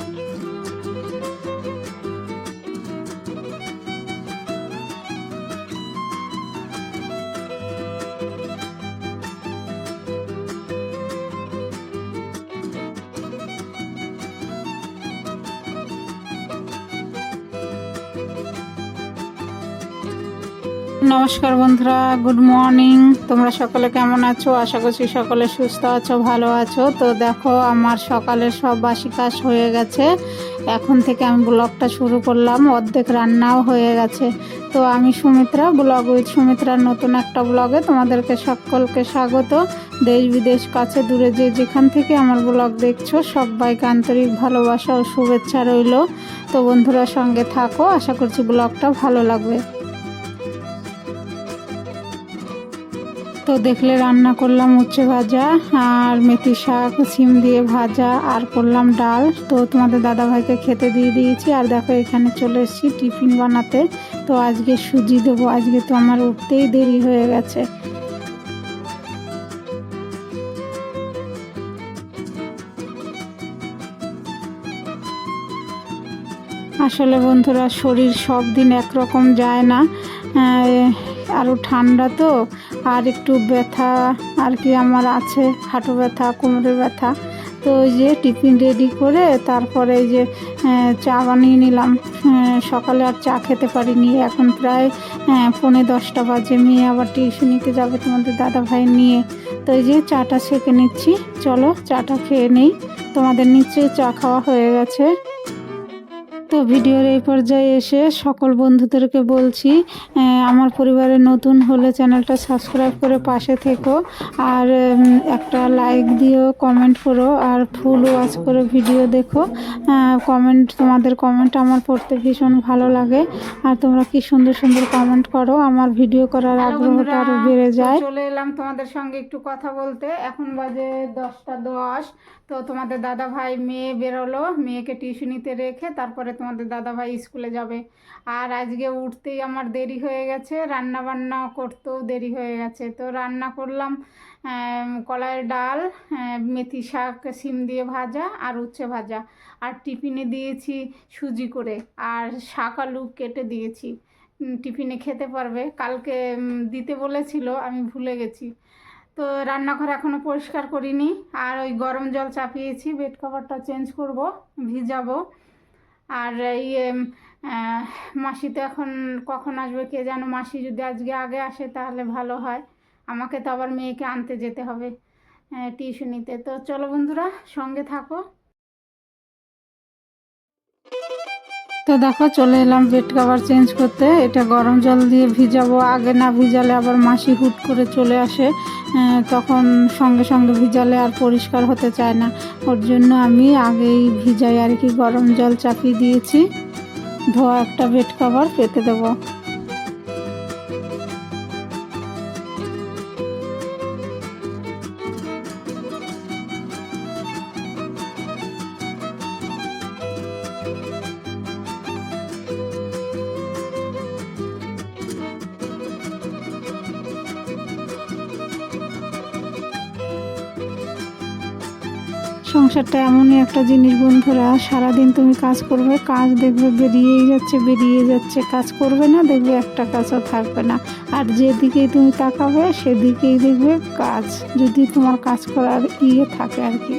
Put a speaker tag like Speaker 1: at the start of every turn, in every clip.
Speaker 1: Mm-hmm. নমস্কার বন্ধুরা, good morning. তোমরা সকলে কেমন আছো? আশা করছি সকলে সুস্থ আছো, ভালো আছো। তো দেখো, আমার সকালের সব বাসি কাজ হয়ে গেছে। এখন থেকে আমি ব্লগটা শুরু করলাম। অর্ধেক রান্নাও হয়ে গেছে। তো আমি সুমিত্রা, ব্লগ উইথ সুমিত্রার নতুন একটা ব্লগে তোমাদেরকে সকলকে স্বাগত। দেশ বিদেশ, কাছে দূরে যে যেখান থেকে আমার ব্লগ দেখছ, সবাইকে আন্তরিক ভালোবাসা ও শুভেচ্ছা রইল। তো বন্ধুরা সঙ্গে থাকো, আশা করছি ব্লগটা ভালো লাগবে। তো দেখলে রান্না করলাম উচ্ছে ভাজা আর মেথি শাক, সিম দিয়ে ভাজা আর করলাম ডাল। তো তোমাদের দাদাভাইকে খেতে দিয়ে দিয়েছি। আর দেখো এখানে চলে এসেছি টিফিন বানাতে। তো আজকে সুজি দেবো। আজকে তো আমার উঠতেই দেরি হয়ে গেছে। আসলে বন্ধুরা শরীর সব দিন একরকম যায় না। আরও ঠান্ডা তো। আর একটু ব্যথা আর কি আমার আছে, হাঁটু ব্যথা, কোমরের ব্যথা। তো ওই যে টিফিন রেডি করে তারপরে এই যে চা বানিয়ে নিলাম। সকালে আর চা খেতে পারিনি। এখন প্রায় পৌনে দশটা বাজে। মেয়ে আবার টিউশনিতে যাবে তোমাদের দাদা ভাই নিয়ে। তো এই যে চাটা সেঁকে নিচ্ছি। চলো চাটা খেয়ে নেই। তোমাদের নিশ্চয়ই চা খাওয়া হয়ে গেছে। তো ভিডিওর এই পর্যায়ে এসে সকল বন্ধুদেরকে বলছি আমার পরিবারে নতুন হলে চ্যানেলটা সাবস্ক্রাইব করে পাশে থেকো আর একটা লাইক দিও কমেন্ট করো আর ফুল ওয়াচ করে ভিডিও দেখো। কমেন্ট তোমাদের কমেন্ট আমার পড়তে ভীষণ ভালো লাগে আর তোমরা কি সুন্দর সুন্দর কমেন্ট করো আমার ভিডিও করার আগ্রহটা আরও বেড়ে যায়। চলে এলাম তোমাদের সঙ্গে একটু কথা বলতে। এখন বাজে দশটা দশ তো তোমাদের দাদা ভাই মেয়ে বেরোলো মেয়েকে টিউশনিতে রেখে তারপরে তোমাদের দাদা ভাই স্কুলে যাবে। আর আজকে উঠতেই আমার দেরি হয়ে গেছে রান্না বান্না করতেও দেরি হয়ে গেছে। তো রান্না করলাম কলাইয়ের ডাল মেথি শাক সিম দিয়ে ভাজা আর উচ্ছে ভাজা। আর টিফিনে দিয়েছি সুজি করে আর শাক আলু কেটে দিয়েছি। টিফিনে খেতে পারবে। কালকে দিতে বলেছিল, আমি ভুলে গেছি। তো রান্নাঘর এখনও পরিষ্কার করিনি। আর ওই গরম জল চাপিয়েছি, বেড কভারটা চেঞ্জ করব, ভিজাবো। আর ইয়ে মাসি তো এখন কখন আসবে কে যেন মাসি যদি আজকে আগে আসে তাহলে ভালো হয়। আমাকে তো আবার মেয়েকে আনতে যেতে হবে টিউশনিতে। তো চলো বন্ধুরা, সঙ্গে থাকো। তো দেখো, চলে এলাম বেড কভার চেঞ্জ করতে। এটা গরম জল দিয়ে ভিজাবো। আগে না ভিজালে আবার মাসি হুট করে চলে আসে। তখন সঙ্গে সঙ্গে ভিজালে আর পরিষ্কার হতে চায় না। ওর জন্য আমি আগেই ভিজাই আর কি গরম জল চাপিয়ে দিয়েছি। ধোয়া একটা বেড কভার পেতে দেবো। সংসারটা এমনই একটা জিনিস বন্ধুরা, সারাদিন তুমি কাজ করবে, কাজ দেখবে বেরিয়েই যাচ্ছে, বেরিয়ে যাচ্ছে, কাজ করবে না, দেখবে একটা কাজও থাকবে না। আর যেদিকেই তুমি তাকাবে, সেদিকেই দেখবে কাজ, যদি তোমার কাজ করার ইয়ে থাকে আর কি।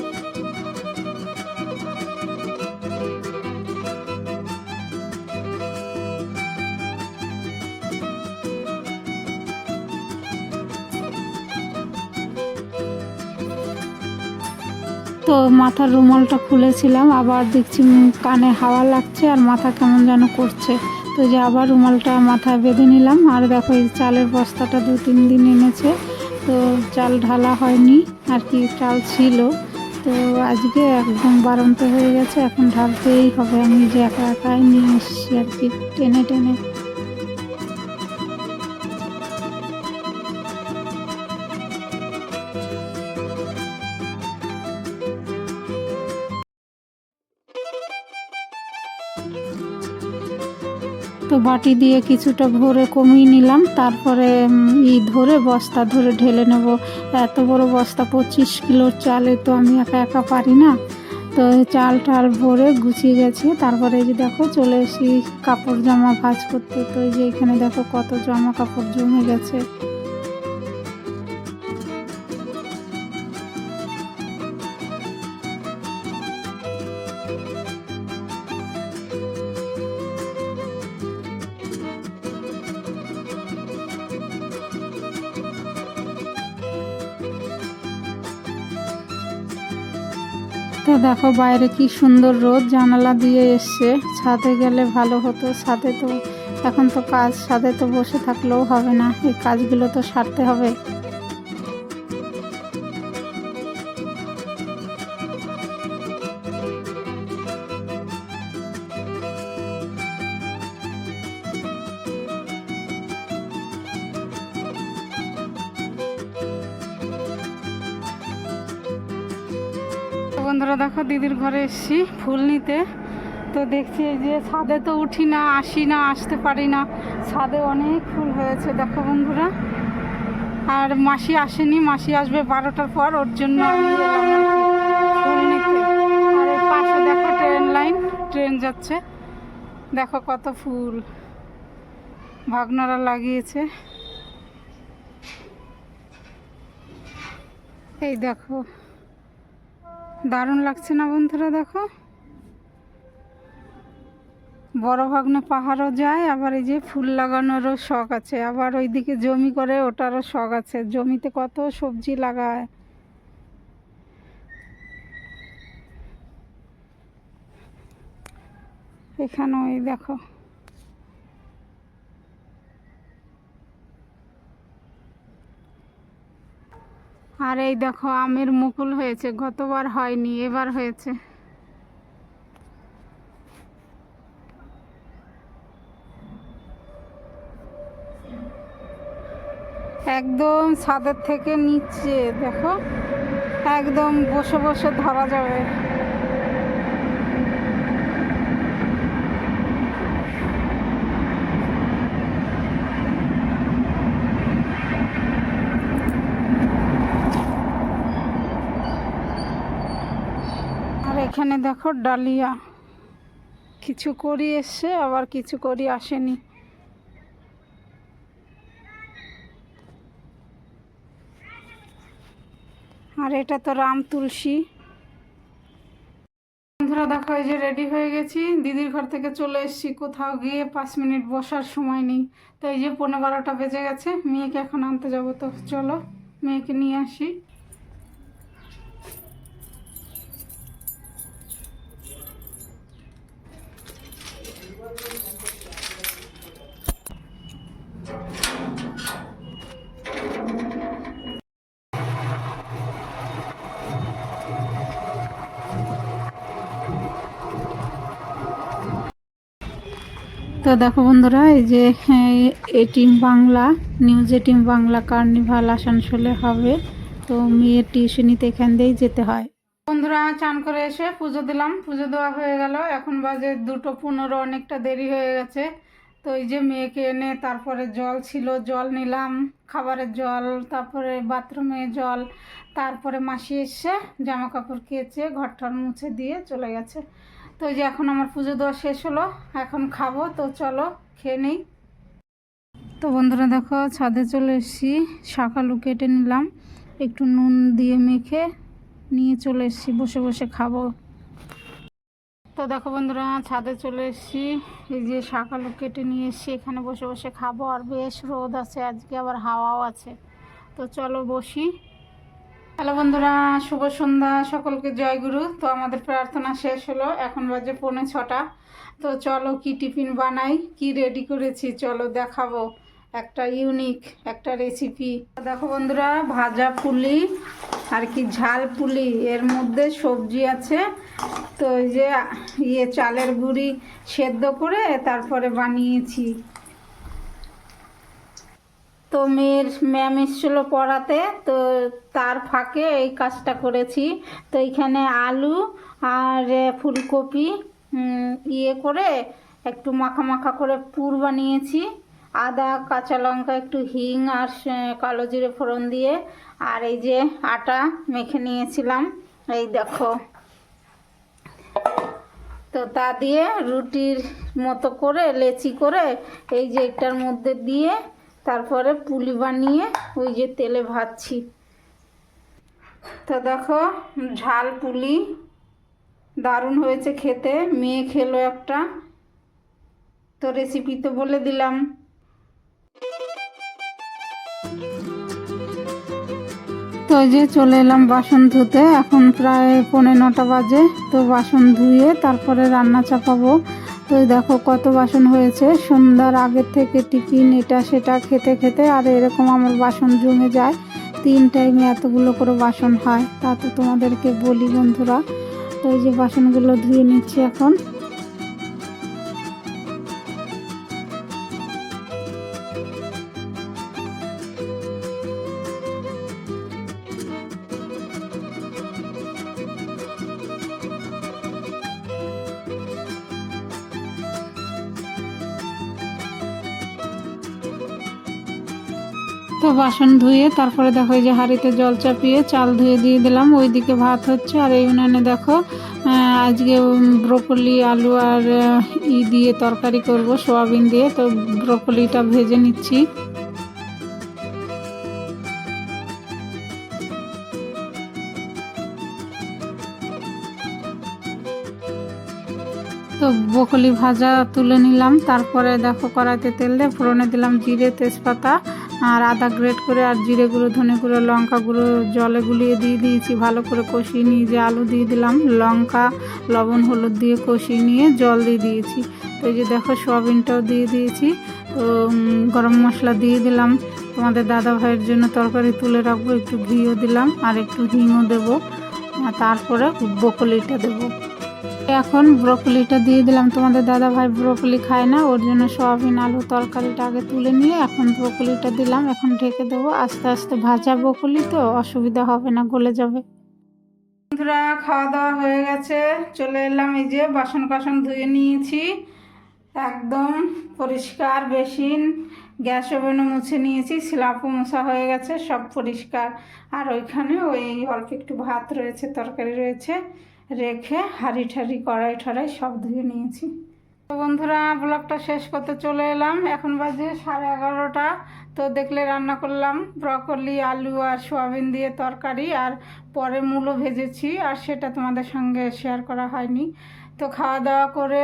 Speaker 1: তো মাথার রুমালটা খুলেছিলাম, আবার দেখছি কানে হাওয়া লাগছে আর মাথা কেমন যেন করছে। তো যে আবার রুমালটা মাথায় বেঁধে নিলাম, আর দেখো এই চালের বস্তাটা দু তিন দিন এনেছে। তো চাল ঢালা হয়নি, আর কি চাল ছিল। তো আজকে একদম বারন্ত হয়ে গেছে, এখন ঢালতেই হবে। আমি যে একা একাই নিয়ে এসেছি আর কি, টেনে টেনে। বাটি দিয়ে কিছুটা ভরে কমিয়ে নিলাম। তারপরে ই ধরে বস্তা ধরে ঢেলে নেব। এত বড় বস্তা, পঁচিশ কিলোর চালে তো আমি একা একা পারি না। তো চাল টাল ভরে গুছিয়ে গেছে। তারপরে যে দেখো, চলে এসি কাপড় জামা ভাজ করতে। তো এই যে এখানে দেখো কত জামা কাপড় জমে গেছে। তো দেখো বাইরে কি সুন্দর রোদ, জানালা দিয়ে এসছে। ছাদে গেলে ভালো হতো, ছাদে তো এখন তো কাজ, ছাদে তো বসে থাকলেও হবে না। এই কাজগুলো তো সারতে হবে। বন্ধুরা দেখো, দিদির ঘরে এসেছি ফুল নিতে। তো দেখছি এই যে ছাদে তো উঠি না, আসি না, আসতে পারি না। ছাদে অনেক ফুল হয়েছে, দেখো বন্ধুরা। আর মাসি আসেনি, মাসি আসবে বারোটার পর, ওর জন্য আমি আর পাশে দেখো ট্রেন লাইন, ট্রেন যাচ্ছে। দেখো কত ফুল। ভাগনারা লাগিয়েছে। এই দেখো দারুণ লাগছে না বন্ধুরা, দেখো। বড় ভাগ্নে পাহাড়ও যায়, আবার এই যে ফুল লাগানোরও শখ আছে। আবার ওইদিকে জমি করে ওটারও শখ আছে। জমিতে কত সবজি লাগায়। এখানে ওই দেখো। আর এই দেখো, আমের মুকুল হয়েছে। গতবার হয়নি, এবার হয়েছে। একদম ছাদের থেকে নিচে, দেখো? একদম বসে বসে ধরা যাবে আর এখানে দেখো ডালিয়া। কিছু করি এসছে, আবার কিছু করি আসেনি। আর এটা তো রাম তুলসী। বন্ধুরা, দেখো এই যে রেডি হয়ে গেছি। দিদির ঘর থেকে চলে এসেছি, কোথাও গিয়ে পাঁচ মিনিট বসার সময় নেই। তো এই যে পনেরো বারোটা বেজে গেছে, মেয়েকে এখন আনতে যাব। তো চলো, মেয়েকে নিয়ে আসি। তো দেখো বন্ধুরা, এই যে ATN Bangla, news ATN Bangla carnival আসানসোলে হবে। তো মেয়ের টিউশনিতে এখান দিয়েই যেতে হয়। বন্ধুরা, চান করে এসে পুজো দিলাম। পুজো দেওয়া হয়ে গেল। এখন বাজে দুটো পনেরো, অনেকটা দেরি হয়ে গেছে। তো এই যে মেয়েকে এনে তারপরে জল ছিল, জল নিলাম, খাবারের জল, তারপরে বাথরুমে জল, তারপরে মাসি এসে জামা কাপড় কেচে ঘর টর মুছে দিয়ে চলে গেছে। তো যে এখন আমার পুজো দেওয়া শেষ হলো, এখন খাব, তো চলো খেয়ে নেই। তো বন্ধুরা দেখো, ছাদে চলে এসেছি শাকালু কেটে নিলাম, একটু নুন দিয়ে মেখে নিয়ে চলে এসেছি, বসে বসে খাব। তো দেখো বন্ধুরা, ছাদে চলে এসেছি, এই যে শাকালু কেটে নিয়ে এসেছি, এখানে বসে বসে খাব, আর বেশ রোদ আছে, আজকে আবার হাওয়াও আছে। তো চলো বসি। হ্যালো বন্ধুরা, শুভ সন্ধ্যা, সকলকে জয়গুরু তো আমাদের প্রার্থনা শেষ হলো, এখন বাজে পৌনে ছটা। তো চলো কি টিফিন বানাই, কি রেডি করেছি, চলো দেখাবো। একটা ইউনিক একটা রেসিপি দেখো বন্ধুরা, ভাজা পুলি আর কি ঝাল পুলি। এর মধ্যে সবজি আছে। তো ওই যে ইয়ে চালের গুঁড়ি সেদ্ধ করে তারপরে বানিয়েছি। তো মেয়ের, ম্যাম এসেছিল পড়াতে, তো তার ফাঁকে এই কাজটা করেছি। তো এখানে আলু আর ফুলকপি ইয়ে করে একটু মাখা মাখা করে পুর বানিয়েছি। আদা, কাঁচা লঙ্কা, একটু হিং আর কালো জিরে ফোড়ন দিয়ে আর এই যে আটা মেখে নিয়েছিলাম। এই দেখো। তো তা দিয়ে রুটির মতো করে, লেচি করে এই যে এটার মধ্যে দিয়ে তারপরে পুলি বানিয়ে ওই যে তেলে ভাজছি। তো দেখো, ঝাল পুলি দারুণ হয়েছে খেতে, মেয়ে খেলো একটা। তো রেসিপি তো বলে দিলাম। তো যে চলে এলাম বাসন ধুতে, এখন প্রায় পৌনে নটা বাজে। তো বাসন ধুয়ে তারপরে রান্না চাপাবো। তো দেখো কত বাসন হয়েছে। সন্ধ্যার আগের থেকে টিফিন এটা সেটা খেতে খেতে আর এরকম আমার বাসন জমে যায়। তিন টাইমে এতগুলো করে বাসন হয়, তা তো তোমাদেরকে বলি বন্ধুরা। তো এই যে বাসনগুলো ধুয়ে নিচ্ছি এখন। তো বাসন ধুয়ে, তারপরে দেখো এই যে হাঁড়িতে জল চাপিয়ে চাল ধুয়ে দিয়ে দিলাম। ওইদিকে ভাত হচ্ছে, আর এই উনানে দেখো আজকে ব্রোকলি, আলু আর ই দিয়ে তরকারি করব, সোয়াবিন দিয়ে। তো ব্রোকলিটা ভেজে নিচ্ছি। তো বকলি ভাজা তুলে নিলাম, তারপরে দেখো কড়াইতে তেল দিয়ে ফোড়নে দিলাম জিরে তেজপাতা। আর আদা গ্রেট করে আর জিরে গুঁড়ো, ধনে গুঁড়ো, লঙ্কা গুঁড়ো, জলে গুলিয়ে দিয়ে দিয়েছি। ভালো করে কষিয়ে নিয়ে যে আলু দিয়ে দিলাম, লঙ্কা, লবণ, হলুদ দিয়ে কষিয়ে নিয়ে জল দিয়ে দিয়েছি। তো এই যে দেখো সয়াবিনটাও দিয়ে দিয়েছি। তো গরম মশলা দিয়ে দিলাম। তোমাদের দাদা ভাইয়ের জন্য তরকারি তুলে রাখব, একটু ঘিও দিলাম আর একটু হিংও দেবো। তারপরে বকলিটা দেবো। এখন ব্রকলিটা দিয়ে দিলাম। তোমাদের দাদা ভাই ব্রকলি খায় না, ওর জন্য সয়াবিন, আলু তরকারিটা আগে তুলে নিয়ে এখন ব্রকলিটা দিলাম। এখন ঢেকে দেবো। আস্তে আস্তে ভাজা ব্রকলি তো, অসুবিধা হবে না, গলে যাবে। বন্ধুরা, খাওয়া দাওয়া হয়ে গেছে। চলে এলাম, এই যে বাসন কাসন ধুয়ে নিয়েছি। একদম পরিষ্কার বেসিন, গ্যাস ওভেনও মুছে নিয়েছি স্ল্যাপও মোছা হয়ে গেছে, সব পরিষ্কার। আর ওইখানে ওই অল্প একটু ভাত রয়েছে, তরকারি রয়েছে। রেখে হাঁড়ি ঠাড়ি, কড়াই ঠড়াই সব ধুয়ে নিয়েছি। তো বন্ধুরা, ব্লগটা শেষ করতে চলে এলাম। এখন বাজে সাড়ে এগারোটা। তো দেখলে রান্না করলাম ব্রকলি, আলু আর সোয়াবিন দিয়ে তরকারি আর পরে মূলো ভেজেছি আর সেটা তোমাদের সঙ্গে শেয়ার করা হয়নি। তো খাওয়া দাওয়া করে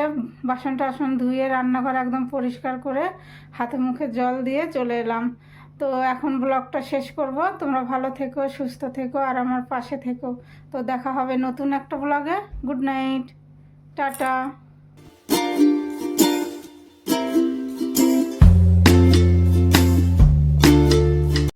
Speaker 1: বাসন টাসন ধুয়ে রান্নাঘর একদম পরিষ্কার করে হাতে মুখে জল দিয়ে চলে এলাম। তো এখন ব্লগটা শেষ করব। তোমরা ভালো থেকো, সুস্থ থেকো, আর আমার পাশে থেকো। তো দেখা হবে নতুন একটা ব্লগে। Good night. টাটা।